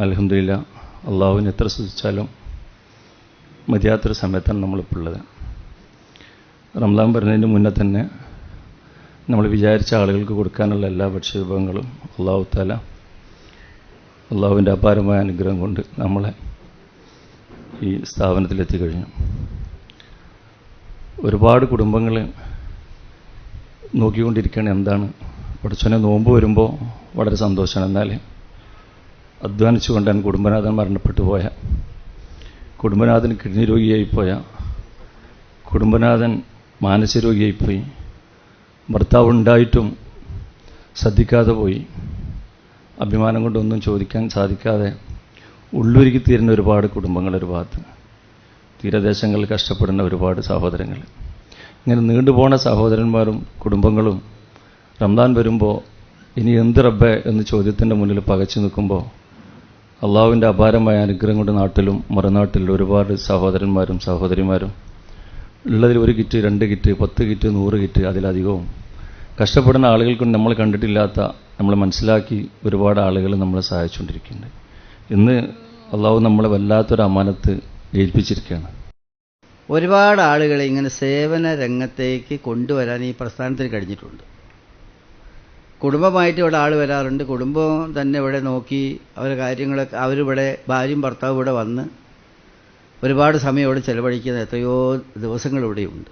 അലഹമില്ല അള്ളാഹുവിന് എത്ര ശ്രദ്ധിച്ചാലും മതിയാത്തൊരു സമയത്താണ് നമ്മളിപ്പോൾ ഉള്ളത് റംലാൻ വരുന്നതിന് മുന്നേ തന്നെ നമ്മൾ വിചാരിച്ച ആളുകൾക്ക് കൊടുക്കാനുള്ള എല്ലാ ഭക്ഷ്യവിഭവങ്ങളും അള്ളാഹു താല അള്ളാഹുവിന്റെ അപാരമായ അനുഗ്രഹം കൊണ്ട് നമ്മളെ ഈ സ്ഥാപനത്തിലെത്തി കഴിഞ്ഞു ഒരുപാട് കുടുംബങ്ങൾ നോക്കിക്കൊണ്ടിരിക്കുകയാണ് എന്താണ്. പഠിച്ചവനെ നോമ്പ് വരുമ്പോൾ വളരെ സന്തോഷമാണ്. എന്നാൽ അധ്വാനിച്ചുകൊണ്ടാണ് കുടുംബനാഥൻ മരണപ്പെട്ടു പോയ. കുടുംബനാഥൻ കിഡ്നി രോഗിയായിപ്പോയ കുടുംബനാഥൻ മാനസിക രോഗിയായിപ്പോയി ഭർത്താവ് ഉണ്ടായിട്ടും ശ്രദ്ധിക്കാതെ പോയി. അഭിമാനം കൊണ്ടൊന്നും ചോദിക്കാൻ സാധിക്കാതെ ഉള്ളൊരുക്കി തീരുന്ന ഒരുപാട് കുടുംബങ്ങൾ ഒരു ഭാഗത്ത്. തീരദേശങ്ങളിൽ കഷ്ടപ്പെടുന്ന ഒരുപാട് സഹോദരങ്ങൾ. ഇങ്ങനെ നീണ്ടുപോണ സഹോദരന്മാരും കുടുംബങ്ങളും റംദാൻ വരുമ്പോൾ ഇനി എന്ത് റബ്ബെ എന്ന് ചോദ്യത്തിന്റെ മുന്നിൽ പകച്ചു നിൽക്കുമ്പോൾ അള്ളാഹുവിന്റെ അപാരമായ അനുഗ്രഹം കൊണ്ട് നാട്ടിലും മറുനാട്ടിൽ ഒരുപാട് സഹോദരന്മാരും സഹോദരിമാരും. ഉള്ളതിൽ ഒരു കിറ്റ് രണ്ട് കിറ്റ് പത്ത് കിറ്റ് നൂറ് കിറ്റ് അതിലധികവും. കഷ്ടപ്പെടുന്ന ആളുകൾക്ക് നമ്മൾ കണ്ടിട്ടില്ലാത്ത നമ്മൾ മനസ്സിലാക്കി ഒരുപാട് ആളുകൾ നമ്മളെ സഹായിച്ചുകൊണ്ടിരിക്കുന്നുണ്ട്. ഇന്ന് അള്ളാഹു നമ്മളെ വല്ലാത്തൊരു അമാനത്ത് ഏൽപ്പിച്ചിരിക്കുകയാണ്. ഒരുപാട് ആളുകളെ ഇങ്ങനെ സേവന രംഗത്തേക്ക് കൊണ്ടുവരാൻ ഈ പ്രസ്ഥാനത്തിന് കഴിഞ്ഞിട്ടുണ്ട്. കുടുംബമായിട്ട് ഇവിടെ ആൾ വരാറുണ്ട്. കുടുംബം തന്നെ ഇവിടെ നോക്കി അവരെ കാര്യങ്ങളൊക്കെ അവരിവിടെ ഭാര്യയും ഭർത്താവും ഇവിടെ വന്ന് ഒരുപാട് സമയം ഇവിടെ ചെലവഴിക്കുന്ന എത്രയോ ദിവസങ്ങൾ ഇവിടെയുണ്ട്.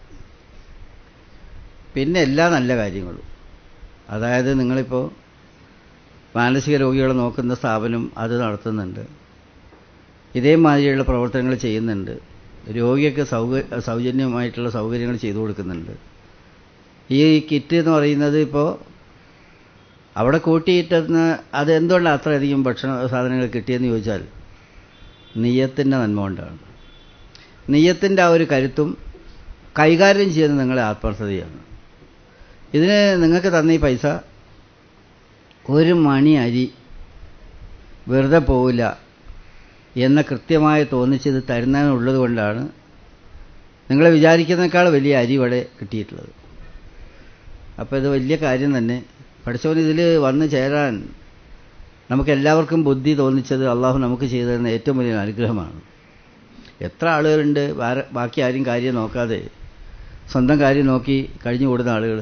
പിന്നെ എല്ലാ നല്ല കാര്യങ്ങളും. അതായത് നിങ്ങളിപ്പോൾ മാനസിക രോഗികളെ നോക്കുന്ന സ്ഥാപനം അത് നടത്തുന്നുണ്ട്. ഇതേമാതിരിയുള്ള പ്രവർത്തനങ്ങൾ ചെയ്യുന്നുണ്ട്. രോഗിയൊക്കെ സൗക സൗജന്യമായിട്ടുള്ള സൗകര്യങ്ങൾ ചെയ്തു കൊടുക്കുന്നുണ്ട്. ഈ കിറ്റ് എന്ന് പറയുന്നത് ഇപ്പോൾ അവിടെ കൂട്ടിയിട്ടെന്ന് അത് എന്തുകൊണ്ടാണ് അത്രയധികം ഭക്ഷണ സാധനങ്ങൾ കിട്ടിയെന്ന് ചോദിച്ചാൽ നെയ്യത്തിന്റെ നന്മ കൊണ്ടാണ്. നെയ്യത്തിന്റെ ആ ഒരു കരുത്തും കൈകാര്യം ചെയ്യുന്നത് നിങ്ങളെ ആത്മാർത്ഥതയാണ്. ഇതിന് നിങ്ങൾക്ക് തന്ന ഈ പൈസ ഒരു മണി അരി വെറുതെ പോവില്ല എന്ന കൃത്യമായി തോന്നിച്ചത് തരുന്നതിനുള്ളത് കൊണ്ടാണ് നിങ്ങൾ വിചാരിക്കുന്നേക്കാൾ വലിയ അരി ഇവിടെ കിട്ടിയിട്ടുള്ളത്. അപ്പോൾ ഇത് വലിയ കാര്യം തന്നെ. പഠിച്ചവൻ ഇതിൽ വന്ന് ചേരാൻ നമുക്ക് എല്ലാവർക്കും ബുദ്ധി തോന്നിച്ചത് അള്ളാഹു നമുക്ക് ചെയ്തു തരുന്ന ഏറ്റവും വലിയ അനുഗ്രഹമാണ്. എത്ര ആളുകളുണ്ട് ബാക്കി ആരും കാര്യം നോക്കാതെ സ്വന്തം കാര്യം നോക്കി കഴിഞ്ഞു കൂടുന്ന ആളുകൾ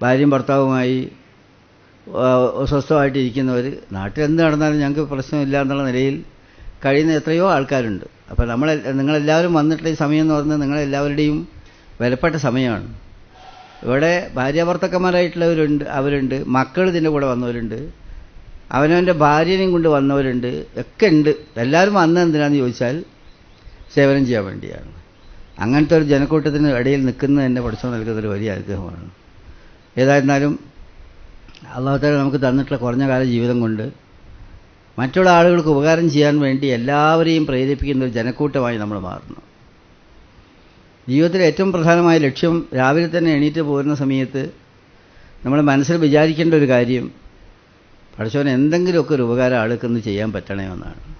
ഭാര്യയും ഭർത്താവുമായി സ്വസ്ഥമായിട്ടിരിക്കുന്നവർ നാട്ടിൽ എന്ത് നടന്നാലും ഞങ്ങൾക്ക് പ്രശ്നമില്ല എന്നുള്ള നിലയിൽ കഴിയുന്ന എത്രയോ ആൾക്കാരുണ്ട്. അപ്പോൾ നമ്മൾ നിങ്ങളെല്ലാവരും വന്നിട്ടുള്ള ഈ സമയം എന്ന് പറഞ്ഞാൽ നിങ്ങളെല്ലാവരുടെയും വിലപ്പെട്ട സമയമാണ്. ഇവിടെ ഭാര്യാഭർത്തക്കന്മാരായിട്ടുള്ളവരുണ്ട് അവരുണ്ട്. മക്കൾ ഇതിന്റെ കൂടെ വന്നവരുണ്ട്. അവനവന്റെ ഭാര്യനെയും കൊണ്ട് വന്നവരുണ്ട്. ഒക്കെ ഉണ്ട്. എല്ലാവരും വന്ന എന്തിനാന്ന് ചോദിച്ചാൽ സേവനം ചെയ്യാൻ വേണ്ടിയാണ്. അങ്ങനത്തെ ഒരു ജനക്കൂട്ടത്തിന് ഇടയിൽ നിൽക്കുന്നത് തന്നെ പഠിച്ചു നൽകുന്നൊരു വലിയ അനുഗ്രഹമാണ് ഏതായിരുന്നാലും അള്ളാഹുത്താല നമുക്ക് തന്നിട്ടുള്ള കുറഞ്ഞ കാല ജീവിതം കൊണ്ട് മറ്റുള്ള ആളുകൾക്ക് ഉപകാരം ചെയ്യാൻ വേണ്ടി എല്ലാവരെയും പ്രേരിപ്പിക്കുന്ന ഒരു ജനക്കൂട്ടമായി നമ്മൾ മാറുന്നു. ജീവിതത്തിലെ ഏറ്റവും പ്രധാനമായ ലക്ഷ്യം രാവിലെ തന്നെ എണീറ്റ് പോരുന്ന സമയത്ത് നമ്മൾ മനസ്സിൽ വിചാരിക്കേണ്ട ഒരു കാര്യം പഠിച്ചവൻ എന്തെങ്കിലുമൊക്കെ ഒരു ഉപകാരം ആൾക്കൊന്ന് ചെയ്യാൻ പറ്റണമെന്നാണ്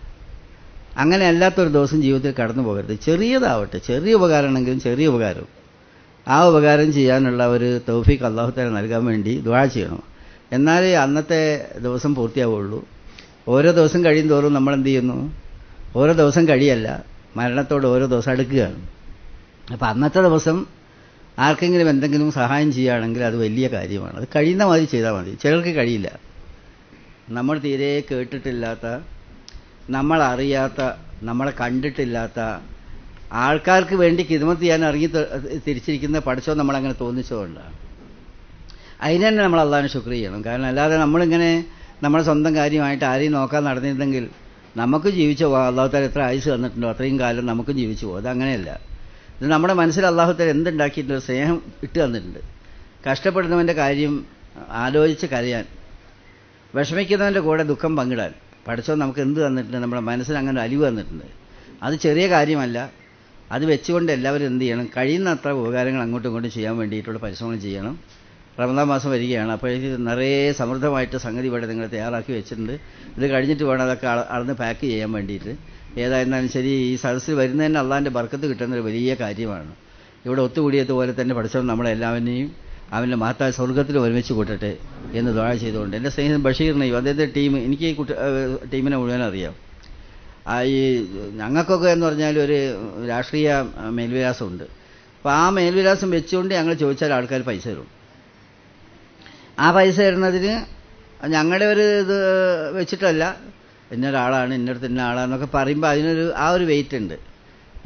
അങ്ങനെ അല്ലാത്തൊരു ദിവസം ജീവിതത്തിൽ കടന്നു പോകരുത്. ചെറിയതാവട്ടെ ചെറിയ ഉപകാരമാണെങ്കിലും ചെറിയ ഉപകാരം. ആ ഉപകാരം ചെയ്യാനുള്ള ഒരു തൗഫീഖ് അള്ളാഹുത്താല നൽകാൻ വേണ്ടി ദ്വാ ചെയ്യണം. എന്നാലേ അന്നത്തെ ദിവസം പൂർത്തിയാവുള്ളൂ. ഓരോ ദിവസം കഴിയും തോറും നമ്മൾ എന്ത് ചെയ്യുന്നു? ഓരോ ദിവസം കഴിയല്ല മരണത്തോട് ഓരോ ദിവസം അടുക്കുകയാണ്. അപ്പം അന്നത്തെ ദിവസം ആർക്കെങ്കിലും എന്തെങ്കിലും സഹായം ചെയ്യുകയാണെങ്കിൽ അത് വലിയ കാര്യമാണ്. അത് കഴിയുന്ന മാതിരി ചെയ്താൽ മതി. ചിലർക്ക് കഴിയില്ല. നമ്മൾ തീരെ കേട്ടിട്ടില്ലാത്ത നമ്മൾ അറിയാത്ത നമ്മളെ കണ്ടിട്ടില്ലാത്ത ആൾക്കാർക്ക് വേണ്ടി കിതമത്ത് ചെയ്യാൻ ഇറങ്ങി തിരിച്ചിരിക്കുന്ന പഠിച്ചോ നമ്മളങ്ങനെ തോന്നിച്ചതുകൊണ്ടാണ്. അതിന് തന്നെ നമ്മൾ അള്ളാഹിനെ ശുക്ർ ചെയ്യണം. കാരണം അല്ലാതെ നമ്മളിങ്ങനെ നമ്മുടെ സ്വന്തം കാര്യമായിട്ട് ആരെയും നോക്കാൻ നടന്നിരുന്നെങ്കിൽ നമുക്ക് ജീവിച്ചു പോകാം അള്ളാഹു അള്ളാഹുത്താൽ എത്ര ആയുസ് തന്നിട്ടുണ്ടോ അത്രയും കാലം നമുക്ക് ജീവിച്ചു പോകും. അതങ്ങനെയല്ല. ഇത് നമ്മുടെ മനസ്സിൽ അള്ളാഹുത്താൽ എന്തുണ്ടാക്കിയിട്ടുണ്ട് സ്നേഹം ഇട്ട് തന്നിട്ടുണ്ട്. കഷ്ടപ്പെടുന്നവന്റെ കാര്യം ആലോചിച്ച് കരയാൻ വിഷമിക്കുന്നവന്റെ കൂടെ ദുഃഖം പങ്കിടാൻ പഠിച്ചോ നമുക്ക് എന്ത് തന്നിട്ടുണ്ട്? നമ്മുടെ മനസ്സിന് അങ്ങനെ അലിവ് തന്നിട്ടുണ്ട്. അത് ചെറിയ കാര്യമല്ല. അത് വെച്ചുകൊണ്ട് എല്ലാവരും എന്ത് ചെയ്യണം? കഴിയുന്നത്ര ഉപകാരങ്ങൾ അങ്ങോട്ടും ഇങ്ങോട്ടും ചെയ്യാൻ വേണ്ടിയിട്ടുള്ള പരിശ്രമം ചെയ്യണം. റമദാൻ മാസം വരികയാണ്. അപ്പോഴേക്ക് നിറയെ സമൃദ്ധമായിട്ട് സംഗതി ഇവിടെ നിങ്ങൾ തയ്യാറാക്കി വെച്ചിട്ടുണ്ട്. ഇത് കഴിഞ്ഞിട്ട് വേണം അതൊക്കെ അളന്ന് പാക്ക് ചെയ്യാൻ വേണ്ടിയിട്ട്. ഏതായിരുന്നാലും ശരി ഈ സദസ്സിൽ വരുന്നതന്നെ അള്ളാഹിന്റെ ബർക്കത്ത് കിട്ടുന്ന ഒരു വലിയ കാര്യമാണ്. ഇവിടെ ഒത്തുകൂടിയതുപോലെ തന്നെ പഠിച്ചവൻ നമ്മളെല്ലാവരെയും അവന്റെ മഹത്തായ സ്വർഗത്തിൽ ഒരുമിച്ച് കൂട്ടട്ടെ എന്ന് ദ്വാഴ ചെയ്തുകൊണ്ട്. എന്റെ സ്നേഹിതൻ ബഷീറിനെയും അദ്ദേഹത്തെ ടീം എനിക്ക് ഈ ടീമിനെ മുഴുവൻ അറിയാം. ഈ ഞങ്ങൾക്കൊക്കെ എന്ന് പറഞ്ഞാൽ ഒരു രാഷ്ട്രീയ മേൽവിലാസമുണ്ട്. അപ്പോൾ ആ മേൽവിലാസം വെച്ചുകൊണ്ട് ഞങ്ങൾ ചോദിച്ചാൽ ആൾക്കാർ പൈസ തരും. ആ പൈസ തരുന്നതിന് ഞങ്ങളുടെ ഒരു ഇത് വെച്ചിട്ടല്ല. ഇന്നൊരാളാണ് ഇന്നടത്ത് ഇന്ന ആളാണെന്നൊക്കെ പറയുമ്പോൾ അതിനൊരു ആ ഒരു വെയിറ്റ് ഉണ്ട്.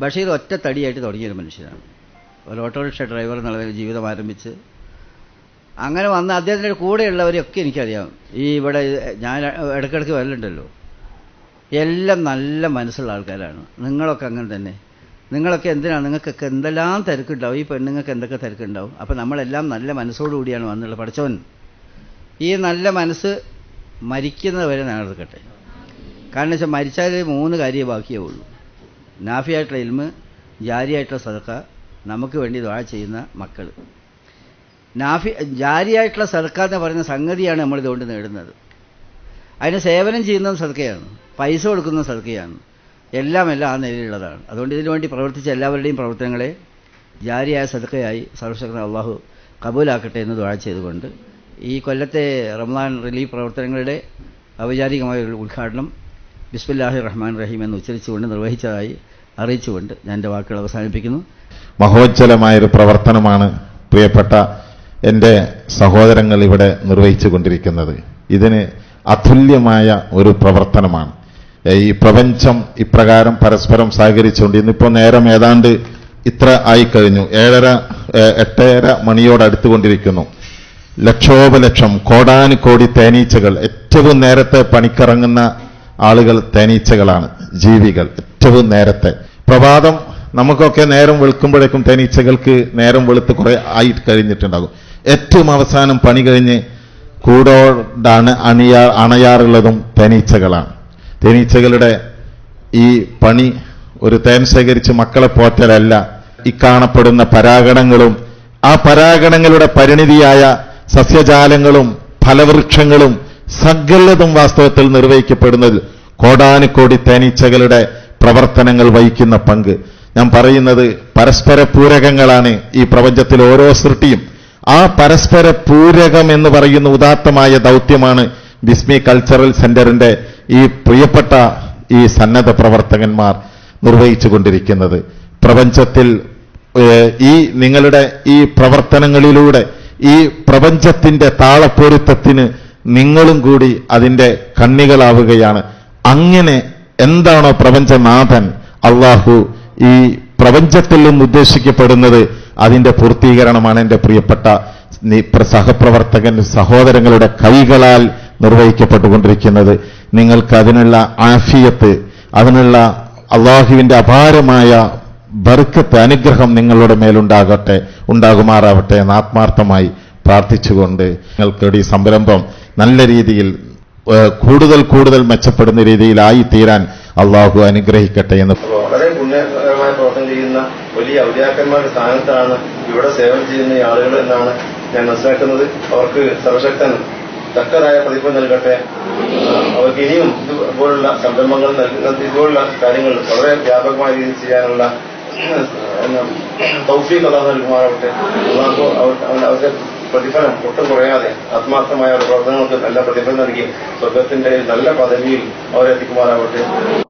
ബഷീർ ഒറ്റ തടിയായിട്ട് തുടങ്ങിയൊരു മനുഷ്യനാണ്. ഒരു ഓട്ടോറിക്ഷ ഡ്രൈവർ എന്നുള്ള ജീവിതം ആരംഭിച്ച് അങ്ങനെ വന്ന അദ്ദേഹത്തിന്റെ കൂടെയുള്ളവരെയൊക്കെ എനിക്കറിയാം. ഈ ഇവിടെ ഞാൻ ഇടയ്ക്കിടയ്ക്ക് വരലുണ്ടല്ലോ. എല്ലാം നല്ല മനസ്സുള്ള ആൾക്കാരാണ്. നിങ്ങളൊക്കെ അങ്ങനെ തന്നെ. നിങ്ങളൊക്കെ എന്തിനാണ് നിങ്ങൾക്കൊക്കെ എന്തെല്ലാം തിരക്കുണ്ടാവും? ഈ പെണ്ണുങ്ങൾക്ക് എന്തൊക്കെ തിരക്കുണ്ടാവും? അപ്പം നമ്മളെല്ലാം നല്ല മനസ്സോടുകൂടിയാണ് വന്നുള്ളത് പഠിച്ചവൻ. ഈ നല്ല മനസ്സ് മരിക്കുന്നത് വരെ നിലനിർത്തട്ടെ കാരണം വെച്ചാൽ മരിച്ചാൽ മൂന്ന് കാര്യം ബാക്കിയേ ഉള്ളൂ നാഫിയായിട്ടുള്ള ഇൽമ് ജാരിയായിട്ടുള്ള സദക്ക നമുക്ക് വേണ്ടി ദ്വാ ചെയ്യുന്ന മക്കൾ. നാഫി ജാരിയായിട്ടുള്ള സദക്ക എന്ന് പറയുന്ന സംഗതിയാണ് നമ്മൾ ഇതുകൊണ്ട് നേടുന്നത്. അതിന് സേവനം ചെയ്യുന്ന സദക്കയാണ് പൈസ കൊടുക്കുന്ന സദക്കയാണ് എല്ലാം എല്ലാം ആ നിലയിലുള്ളതാണ്. അതുകൊണ്ട് ഇതിനു വേണ്ടി പ്രവർത്തിച്ച എല്ലാവരുടെയും പ്രവർത്തനങ്ങളെ ജാരിയായ സദക്കയായി സർവശക്തൻ അള്ളാഹു കബൂലാക്കട്ടെ എന്ന് ദ്വാഴ ചെയ്തുകൊണ്ട് ഈ കൊല്ലത്തെ റംസാൻ റിലീഫ് പ്രവർത്തനങ്ങളുടെ ഔപചാരികമായ ഉദ്ഘാടനം ബിസ്മില്ലാഹി റഹ്മാൻ റഹീം എന്ന് ഉച്ചരിച്ചുകൊണ്ട് നിർവഹിച്ചതായി അറിയിച്ചുകൊണ്ട് ഞാൻ എന്റെ വാക്കുകൾ അവസാനിപ്പിക്കുന്നു. മഹോജ്ജലമായൊരു പ്രവർത്തനമാണ് പ്രിയപ്പെട്ട എന്റെ സഹോദരങ്ങൾ ഇവിടെ നിർവഹിച്ചു കൊണ്ടിരിക്കുന്നത് ഇതിന് അതുല്യമായ ഒരു പ്രവർത്തനമാണ്. ഈ പ്രപഞ്ചം ഇപ്രകാരം പരസ്പരം സഹകരിച്ചുകൊണ്ട് ഇന്നിപ്പോൾ നേരം ഏതാണ്ട് ഇത്ര ആയിക്കഴിഞ്ഞു. ഏഴര എട്ടര മണിയോടടുത്തുകൊണ്ടിരിക്കുന്നു ലക്ഷോപലക്ഷം കോടാനുകോടി തേനീച്ചകൾ ഏറ്റവും നേരത്തെ പണിക്കിറങ്ങുന്ന ആളുകൾ തേനീച്ചകളാണ് ജീവികൾ. ഏറ്റവും നേരത്തെ. പ്രഭാതം നമുക്കൊക്കെ നേരം വെളുക്കുമ്പോഴേക്കും തേനീച്ചകൾക്ക് നേരം വെളുത്ത് കുറെ ആയി കഴിഞ്ഞിട്ടുണ്ടാകും. ഏറ്റവും അവസാനം പണി കഴിഞ്ഞ് കൂടോടാണ് അണിയാ അണയാറുള്ളതും തേനീച്ചകളാണ്. തേനീച്ചകളുടെ ഈ പണി ഒരു തേൻ ശേഖരിച്ച് മക്കളെ പോറ്റലല്ല ഈ കാണപ്പെടുന്ന പരാഗണങ്ങളും ആ പരാഗണങ്ങളുടെ പരിണിതിയായ സസ്യജാലങ്ങളും ഫലവൃക്ഷങ്ങളും സകലതും വാസ്തവത്തിൽ നിർവഹിക്കപ്പെടുന്നത് കോടാനുകോടി തേനീച്ചകളുടെ പ്രവർത്തനങ്ങൾ വഹിക്കുന്ന പങ്ക്. ഞാൻ പറയുന്നത് പരസ്പര പൂരകങ്ങളാണ് ഈ പ്രപഞ്ചത്തിൽ ഓരോ സൃഷ്ടിയും. ആ പരസ്പര പൂരകം എന്ന് പറയുന്ന ഉദാത്തമായ ദൗത്യമാണ് ബിസ്മി കൾച്ചറൽ സെന്ററിന്റെ ഈ പ്രിയപ്പെട്ട ഈ സന്നദ്ധ പ്രവർത്തകന്മാർ നിർവഹിച്ചു കൊണ്ടിരിക്കുന്നത് പ്രപഞ്ചത്തിൽ ഈ നിങ്ങളുടെ ഈ പ്രവർത്തനങ്ങളിലൂടെ ഈ പ്രപഞ്ചത്തിന്റെ താളപ്പൊരുത്തത്തിന് നിങ്ങളും കൂടി അതിന്റെ കണ്ണികളാവുകയാണ്. അങ്ങനെ എന്താണോ പ്രപഞ്ചനാഥൻ അള്ളാഹു ഈ പ്രപഞ്ചത്തിൽ നിന്ന് ഉദ്ദേശിക്കപ്പെടുന്നത് അതിന്റെ പൂർത്തീകരണമാണ് എന്റെ പ്രിയപ്പെട്ട സഹപ്രവർത്തകൻ സഹോദരങ്ങളുടെ കൈകളാൽ നിർവഹിക്കപ്പെട്ടുകൊണ്ടിരിക്കുന്നത്. നിങ്ങൾക്ക് അതിനുള്ള ആഫിയത്ത് അതിനുള്ള അള്ളാഹുവിന്റെ അപാരമായ ബർക്കത്ത് അനുഗ്രഹം നിങ്ങളുടെ മേലുണ്ടാകട്ടെ ഉണ്ടാകുമാറാവട്ടെ എന്ന് ആത്മാർത്ഥമായി പ്രാർത്ഥിച്ചുകൊണ്ട് നിങ്ങൾക്ക് ഈ സംരംഭം നല്ല രീതിയിൽ കൂടുതൽ കൂടുതൽ മെച്ചപ്പെടുന്ന രീതിയിലായി തീരാൻ അള്ളാഹു അനുഗ്രഹിക്കട്ടെ എന്ന് വളരെ പുണ്യകരമായ പ്രവർത്തനം ചെയ്യുന്ന വലിയ ഔദ്യാക്കന്മാരുടെ സ്ഥാനത്താണ് ഇവിടെ സേവനം ചെയ്യുന്ന ആളുകൾ എന്നാണ് ഞാൻ മനസ്സിലാക്കുന്നത്. അവർക്ക് സർവശക്തൻ തക്കതായ പ്രതിഫലം നൽകട്ടെ. അവർക്ക് ഇനിയും ഇതുപോലുള്ള സംരംഭങ്ങൾ നൽകുന്ന ഇതുപോലുള്ള കാര്യങ്ങൾ വളരെ വ്യാപകമായ രീതിയിൽ ചെയ്യാനുള്ള തൗഫീഖ് അള്ളാഹു നൽകുമാറാവട്ടെ അള്ളാഹു അവരുടെ പ്രതിഫലം ഒട്ടും കുറയാതെ ആത്മാർത്ഥമായ പ്രവർത്തനങ്ങൾക്ക് നല്ല പ്രതിഫലം നൽകി സ്വർഗത്തിന്റെ നല്ല പദവിയിൽ അവരെ എത്തിക്കുമാറാവട്ടെ